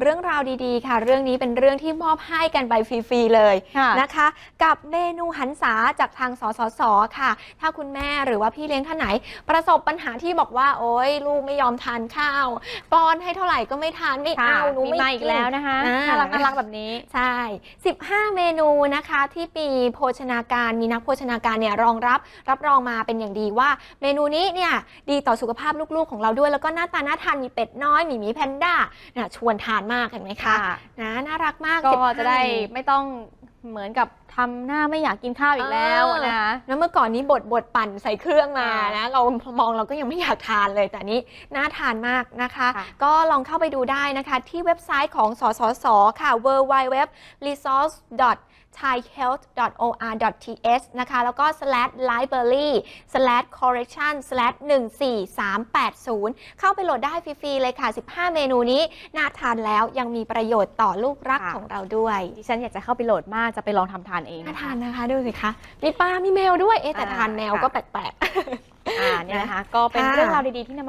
เรื่องราวดีๆ ค่ะ เรื่องนี้เป็นเรื่องที่มอบให้กันไปฟรีๆเลยค่ะนะคะ กับเมนูหันษาจากทางสสสค่ะ ถ้าคุณแม่หรือว่าพี่เลี้ยงท่านไหน ประสบปัญหาที่บอกว่า โอ๊ยลูกไม่ยอมทานข้าวป้อนให้เท่าไหร่ก็ไม่ทานไม่ค่ะเอาหนูมีไม่มาอีกแล้วนะคะอ่น่ารักน่ารักแบบนี้ใช่ 15 เมนูนะคะที่ปีโภชนาการมีนักโภชนาการเนี่ยรองรับรับรองมาเป็นอย่างดีว่า เมนูนี้เนี่ยดีต่อสุขภาพลูกๆของเราด้วย แล้วก็หน้าตาน่าทานมีเป็ดน้อยมีหมีแพนด้าเนี่ยชวนทานมากเห็นไหมคะค่ะนะน่ารักมากก็15จะได้เมนูไม่ต้องเหมือนกับทำหน้าไม่อยากกินข้าวอีกแล้วเออนะคะแล้วเมื่อก่อนนี้บดบดปั่นใส่เครื่องมาค่ะนะเรามองเราก็ยังไม่อยากทานเลย แต่นี้น่าทานมากนะคะค่ะก็ลองเข้าไปดูได้นะคะ ที่เว็บไซต์ของสสสค่ะ w w w resource thaihealth.or.th นะคะ แล้วก็ slash library slash correction slash 14380 เข้าไปโหลดได้ฟรี ๆ เลยค่ะ 15 เมนูนี้ น่าทานแล้วยังมีประโยชน์ต่อลูกรักค่ะของเราด้วย ดิฉันอยากจะเข้าไปโหลดมากจะไปลองทำทานเองน่านะคะทานนะคะดูสิคะมีปลา มีแมวด้วย เอ๊ะแต่อ่าทานแมวค่ะก็แปลกๆ อ่าเนี่ยนะคะ ก็เป็นค่ะเรื่องราวดีๆที่นำมา